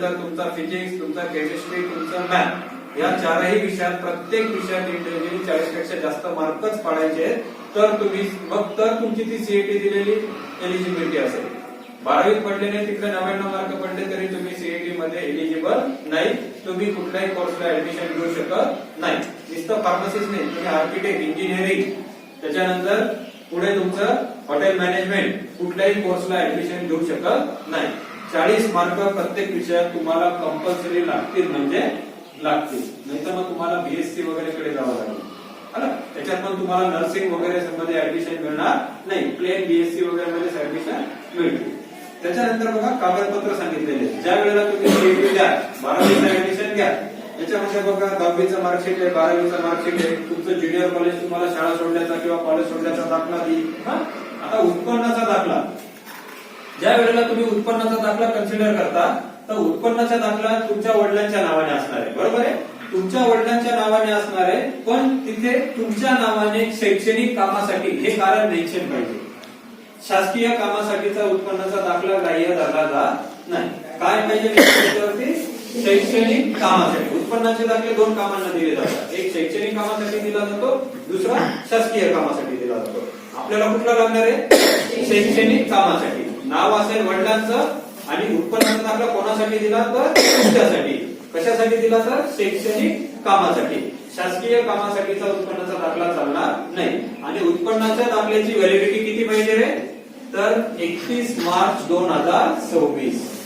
त्यानंतर तुमचा फिजिक्स तुमचा केमिस्ट्री तुमचा मॅथ या चारही विषयात प्रत्येक विषयात इंटरव्ह्यू चाळीसपेक्षा जास्त मार्कच पाडायचे तर तुम्ही मग तर तुमची ती सीईटी दिलेली एलिजिबिलिटी असेल. बारावीत पडले नाही तिकडे नव्याण्णव मार्क पडले तरी तुम्ही सीईटी मध्ये एलिजिबल नाही. तुम्ही कुठल्याही कोर्सला ऍडमिशन घेऊ शकत नाही. नुसतं फार्मसिस्ट नाही तुम्ही आर्किटेक्ट इंजिनिअरिंग त्याच्यानंतर पुढे तुमचं हॉटेल मॅनेजमेंट कुठल्याही कोर्सला ऍडमिशन घेऊ शकत नाही. चाळीस मार्क प्रत्येक विषयात तुम्हाला कंपल्सरी लागतील म्हणजे लागतील. नाहीतर मग तुम्हाला बीएससी वगैरे कडे जावं लागेल. त्याच्यात पण तुम्हाला नर्सिंग वगैरे मध्ये ऍडमिशन मिळणार नाही. प्लेन बीएससी वगैरे मध्ये ऍडमिशन मिळते त्याच्यानंतर बघा कागदपत्र सांगितलेले. ज्या वेळेला तुम्ही सीईटी द्या बारावीचं ऍडमिशन घ्या. त्याच्यामध्ये बघा दहावीचं मार्कशीट आहे बारावीचं मार्कशीट आहे. तुमचं ज्युनियर कॉलेज तुम्हाला शाळा सोडण्याचा किंवा कॉलेज सोडण्याचा दाखला देईल. आता उत्पन्नाचा दाखला. ज्या वेळेला तुम्ही उत्पन्नाचा दाखला कन्सिडर करता तर उत्पन्नाचा दाखला तुमच्या वडिलांच्या नावाने असणार आहे. बरोबर आहे? तुमच्या वडिलांच्या नावाने असणार आहे पण तिथे तुमच्या नावाने शैक्षणिक कामासाठी हे कारण मेन्शन पाहिजे. शासकीय कामासाठीचा उत्पन्नाचा दाखला ग्राह्य धरला जात नाही. काय पाहिजे शैक्षणिक कामासाठी. उत्पन्नाचे दाखले दोन कामांना दिले जातात. एक शैक्षणिक कामासाठी दिला जातो दुसरा शासकीय कामासाठी दिला जातो. आपल्याला कुठला लागणार आहे? शैक्षणिक कामासाठी. नाव असेल वडिलांचं आणि उत्पन्नाचा दाखला कोणासाठी दिला तर तुमच्यासाठी. कशासाठी दिला तर? शैक्षणिक कामासाठी. शासकीय कामासाठीचा उत्पन्नाचा दाखला चालणार नाही. आणि उत्पन्नाच्या दाखल्याची व्हॅलिडिटी किती पाहिजे रे? तर एकतीस मार्च दोन हजार सव्वीस.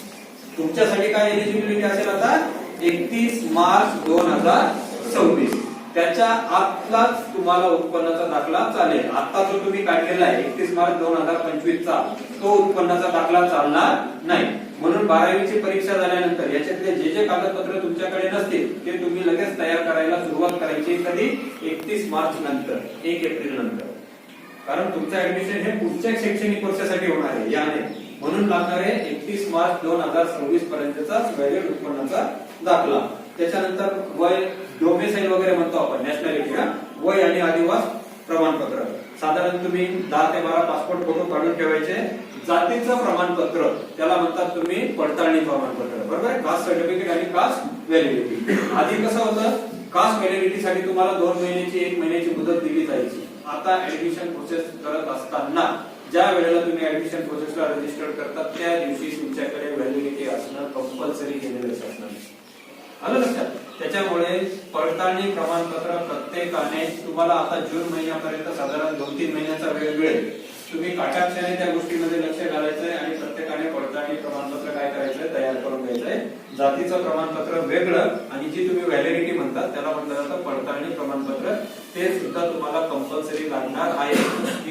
तुमच्यासाठी काय एलिजिबिलिटी असेल आता? एकतीस मार्च दोन हजार सव्वीस. त्याच्या आतलाच तुम्हाला उत्पन्नाचा दाखला चालेल. आता जो तुम्ही काढलेला आहे एकतीस मार्च दोन हजार पंचवीस चा तो उत्पन्नाचा दाखला चालणार नाही. म्हणून बारावीची परीक्षा झाल्यानंतर याच्यातले जे जे कागदपत्र तुमच्याकडे नसतील ते तुम्ही लगेच तयार करायला सुरुवात करायची कधी? एकतीस मार्च नंतर एक एप्रिल नंतर. कारण तुमचं ऍडमिशन हे पुढच्या शैक्षणिक वर्षासाठी होणार आहे याने. म्हणून लागणार आहे एकतीस मार्च दोन हजार सव्वीस पर्यंतचा वैध उत्पन्नाचा दाखला. त्याच्यानंतर वय डोमेसाईल वगैरे म्हणतो आपण नॅशनॅलिटी हा वय आणि आदिवास प्रमाणपत्र. साधारण तुम्ही दहा ते बारा पासपोर्ट फोटो काढून ठेवायचे. जातीचं प्रमाणपत्र त्याला म्हणतात तुम्ही पडताळणी प्रमाणपत्र. बरोबर? आहे कास्ट सर्टिफिकेट आणि कास्ट व्हॅलिडिटी आधी कसं होतं? कास्ट व्हॅलिडिटी साठी तुम्हाला दोन महिन्याची एक महिन्याची मुदत दिली जायची. आता ऍडमिशन प्रोसेस करत असताना ज्या वेळेला तुम्ही ऍडमिशन प्रोसेसला रजिस्टर करतात त्या दिवशी तुमच्याकडे व्हॅलिडिटी असणं कंपल्सरी केलेलं असणार. आलं लक्षात? त्याच्यामुळे पडताळणी प्रमाणपत्र प्रत्येकाने तुम्हाला आता जून महिन्यापर्यंत साधारण दोन तीन महिन्याचा वेळ मिळेल. तुम्ही काटाक्षाने त्या गोष्टीमध्ये लक्ष घालायचंय आणि प्रत्येकाने पडताळणी प्रमाणपत्र काय करायचंय तयार करून घ्यायचंय. जातीचं प्रमाणपत्र वेगळं आणि जी तुम्ही व्हॅलिडिटी म्हणतात त्याला म्हटलं जातं पडताळणी प्रमाणपत्र. ते सुद्धा तुम्हाला कंपल्सरी लागणार आहे.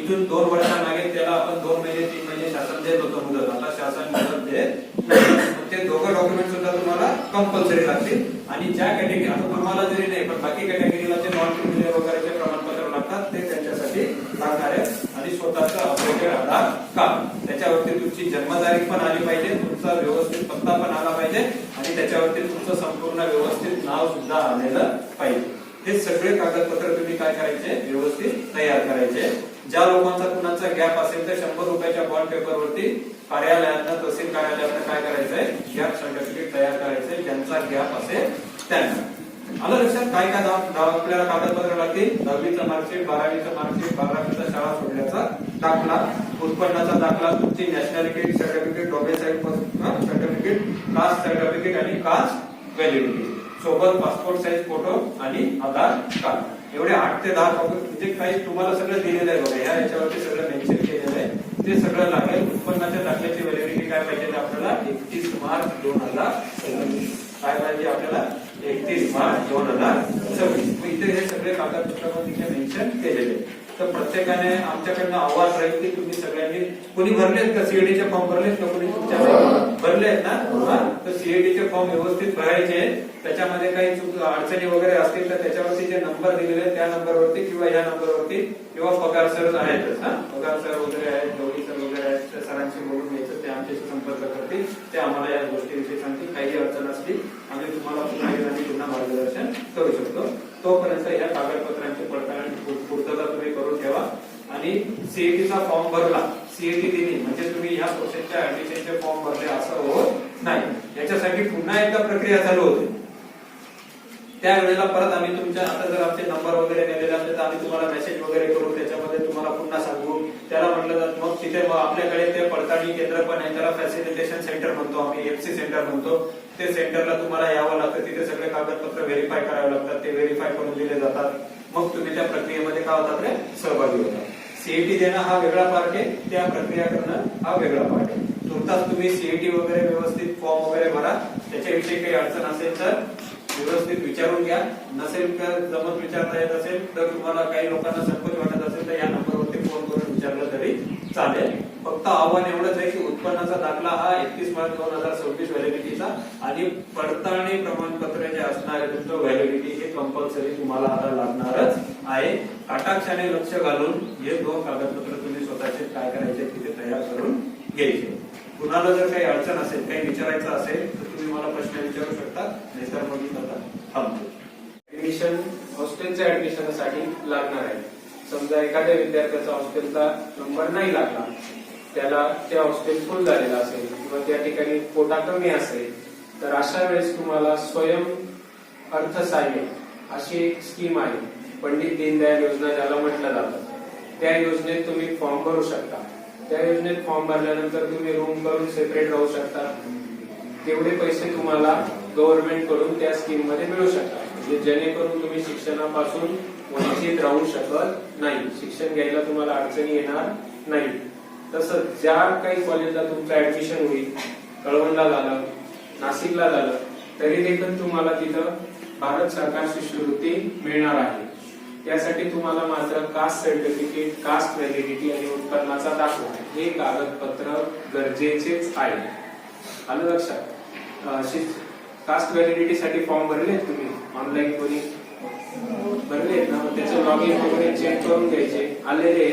इथून दोन वर्षांमागे त्याला आपण दोन महिने तीन महिने शासन देत होतं मुदत. आता शासन मुदत देत ते दोघं डॉक्युमेंट सुद्धा तुम्हाला कंपल्सरी लागतील आणि ज्या कॅटेगरी आता तुम्हाला जरी नाही पण बाकी कॅटेगरीला ते नॉन क्रिमिनल वगैरेचे प्रमाणपत्र लागतात ते त्यांच्यासाठी लागणार आहेत आणि स्वतःच अपडेटेड आधार कार्ड त्याच्यावरती तुमची जन्मतारीख पण आली पाहिजे तुमचा व्यवस्थित पत्ता पण आला पाहिजे आणि त्याच्यावरती तुमचं संपूर्ण व्यवस्थित नाव सुद्धा आलेलं पाहिजे. हे सगळे कागदपत्र तुम्ही काय करायचे? व्यवस्थित तयार करायचे. ज्या लोकांचा कुणाचा गॅप असेल तर शंभर रुपयाच्या बॉन्ड पेपरवरती कार्यालयात तहसील कार्यालयात काय करायचंय? या सर्टिफिकेट तयार करायचंय ज्यांचा गॅप असेल त्यांना. आलं लक्षात? काय काय आपल्याला कागदपत्र लागतील? दहावीचं मार्कशीट बारावीचं मार्कशीट बारावीचा शाळा सोडण्याचा दाखला उत्पन्नाचा दाखला तुमची nationality certificate certificate caste certificate आणि कास्ट व्हॅलिडिटी सोबत पासपोर्ट साईज फोटो आणि आधार कार्ड एवढे आठ ते दहा डॉक्युमेंट म्हणजे काही तुम्हाला सगळं दिलेलं आहे बघा. ह्या याच्यावरती सगळं मेन्शन केलेलं आहे. ते सगळं लागेल. उत्पन्नाच्या दाखल्याची व्हॅलिडिटी काय पाहिजे आपल्याला एकतीस मार्च दोन हजार काय पाहिजे आपल्याला एकतीस मार्च दोन हजार सव्वीस इथे हे सगळे कागदपत्रामध्ये मेन्शन केलेले आहे. तर प्रत्येकाने आमच्याकडनं आवाज राहील की तुम्ही सगळ्यांनी कोणी भरलेत का सीएडीचे फॉर्म भरलेत का? कोणी तुमच्या भरले आहेत ना? हा? तर सीएडीचे फॉर्म व्यवस्थित भरायचे. त्याच्यामध्ये काही चूक अडचणी वगैरे असतील तर त्याच्यावरती जे नंबर दिलेले आहेत त्या नंबरवरती किंवा या नंबरवरती किंवा पगार सर आहेतच हा? पगार सर वगैरे आहेत गौरी सर वगैरे आहेत त्या सरांशी बोलून घ्यायचं ते आमच्याशी संपर्क करतील. ते आम्हाला या गोष्टीविषयी सांगतील. काही अडचण असली आम्ही तुम्हाला पुन्हा पुन्हा मार्गदर्शन करू शकतो. तोपर्यंत या कागदपत्रांची पडताळणी पूर्तता तुम्ही करून ठेवा. आणि सीएटीचा फॉर्म भरला. सीएटी दिली. म्हणजे तुम्ही या प्रोसेसच्या ऍडमिशनचे फॉर्म भरले असं होत नाही. याच्यासाठी पुन्हा एकदा प्रक्रिया चालू होते. त्यावेळेला परत आम्ही तुमच्या आता जर आमचे नंबर वगैरे नेलेले असले तर आम्ही तुम्हाला मेसेज वगैरे करू त्याच्यामध्ये तुम्हाला पुन्हा सांगू. त्याला म्हटलं जात मग तिथे आपल्याकडे ते पडताळणी केंद्र पण आहे. त्याला फॅसिलिटेशन सेंटर म्हणतो आम्ही एफसी सेंटर म्हणतो. ते सेंटरला तुम्हाला यावं लागतं. तिथे सगळे कागदपत्र व्हेरीफाय करावे लागतात. ते व्हेरीफाय करून दिले जातात. मग तुम्ही त्या प्रक्रियेमध्ये काय होतात रे? सहभागी होता सीईटी देणं हा वेगळा पार्ट आहे. त्या प्रक्रिया करणं हा वेगळा पार्ट आहे. तुर्तास तुम्ही सीईटी वगैरे व्यवस्थित फॉर्म वगैरे भरा. त्याच्याविषयी काही अडचण असेल तर व्यवस्थित विचारून घ्या. नसेल तर जमत विचारता येत असेल तर तुम्हाला काही लोकांना संकोच वाटत असेल तर या नंबरवरती फोन करून विचारलं तरी चालेल. फक्त आव्हान एवढंच आहे की उत्पन्नाचा दाखला हा एकतीस मार्च दोन हजार सव्वीस व्हॅलिडिटीचा आणि पडताळणी प्रमाणपत्र जे असणार आहे तुमचं व्हॅलिडिटी हे कंपल्सरी तुम्हाला आता लागणारच आहे. कटाक्षाने लक्ष घालून हे दोन कागदपत्र तुम्ही स्वतःचे काय करायचे तिथे तयार करून घ्यायचे. कुणाला जर काही अडचण असेल काही विचारायचं असेल तर तुम्ही मला प्रश्न विचारू शकता नाहीतर मग मी आता थांबतो. ऍडमिशन हॉस्टेलच्या ऍडमिशनसाठी लागणार आहे. समजा एखाद्या विद्यार्थ्याचा हॉस्टेलचा नंबर नाही लागला त्याला ते हॉस्टेल फुल झालेलं असेल किंवा त्या ठिकाणी कोटा कमी असेल तर अशा वेळेस तुम्हाला स्वयं अर्थसहाय्य अशी एक स्कीम आहे. पंडित दीनदयाल योजना ज्याला म्हटलं जातं. त्या योजनेत तुम्ही फॉर्म भरू शकता. त्या योजनेत फॉर्म भरल्यानंतर तुम्ही रूम करून सेपरेट राहू शकता. तेवढे पैसे तुम्हाला गव्हर्नमेंटकडून त्या स्कीममध्ये मिळू शकतात. म्हणजे जेणेकरून तुम्ही शिक्षणापासून वंचित राहू शकत नाही. शिक्षण घ्यायला तुम्हाला अडचणी येणार नाही. तसंच ज्या काही कॉलेजला तुमचं ऍडमिशन होईल कळवणला झालं नाशिकला झालं तरी देखील तुम्हाला तिथं भारत सरकार शिष्यवृत्ती मिळणार आहे. त्यासाठी तुम्हाला मात्र कास्ट सर्टिफिकेट कास्ट व्हॅलिडिटी आणि उत्पन्नाचा दाखला हे कागदपत्र गरजेचेच आहे. आलं लक्षात? कास्ट व्हॅलिडिटी साठी फॉर्म भरले तुम्ही? ऑनलाईन कोणी? भरले ना? त्याचं लॉग इन वगैरे चेक करून घ्यायचे. आलेले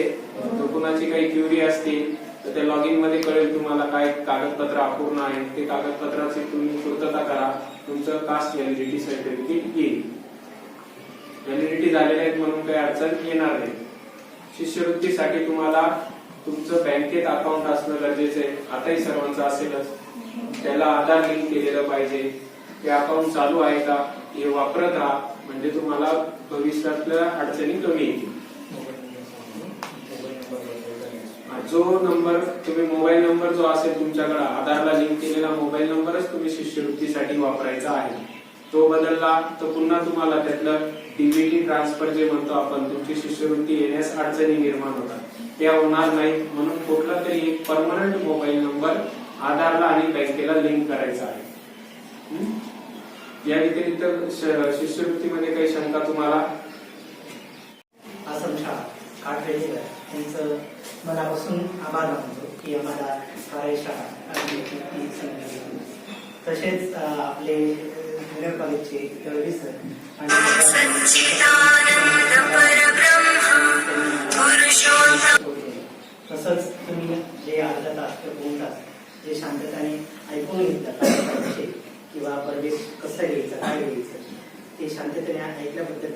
कोणाची काही क्युरी असतील तर त्या लॉग इनमध्ये कळेल तुम्हाला काय कागदपत्र अपूर्ण आहे ते कागदपत्राची तुम्ही पूर्तता करा. तुमचं कास्ट व्हॅलिडिटी सर्टिफिकेट येईल. व्हॅलिडिटी झालेले आहेत म्हणून काही अडचण येणार नाही. शिष्यवृत्तीसाठी तुम्हाला तुमचं बँकेत अकाउंट असणं गरजेचं आहे. आताही सर्वांचं असेलच. त्याला आधार लिंक केलेलं पाहिजे. ते अकाउंट चालू आहे का? हे वापरत राहा. म्हणजे तुम्हाला भविष्यातल्या अडचणी कमी येतील. जो नंबर तुम्ही मोबाईल नंबर जो असेल तुमच्याकडे आधारला लिंक केलेला मोबाईल नंबरच तुम्ही शिष्यवृत्तीसाठी वापरायचा आहे. तो बदलला तर पुन्हा तुम्हाला त्यातलं डीबीटी ट्रान्सफर जे म्हणतो आपण तुमची शिष्यवृत्ती येण्यास अडचणी निर्माण होतात. त्या होणार नाही. म्हणून कुठला तरी एक परमनंट मोबाईल नंबर आधारला आणि बँकेला लिंक करायचा आहे. या व्यतिरिक्त शिष्यवृत्तीमध्ये काही शंका तुम्हाला? आसम शाळा त्यांचं मनापासून आभार मानतो की आम्हाला आणि तसेच आपले जुनियर कॉलेजचे दळवी सर आणि तसंच तुम्ही जे अर्धा तास किंवा दोन तास जे शांतताने ऐकून घेतलं किंवा परदेश कसं घ्यायचं काय घ्यायचं ते शांततेने ऐकल्याबद्दल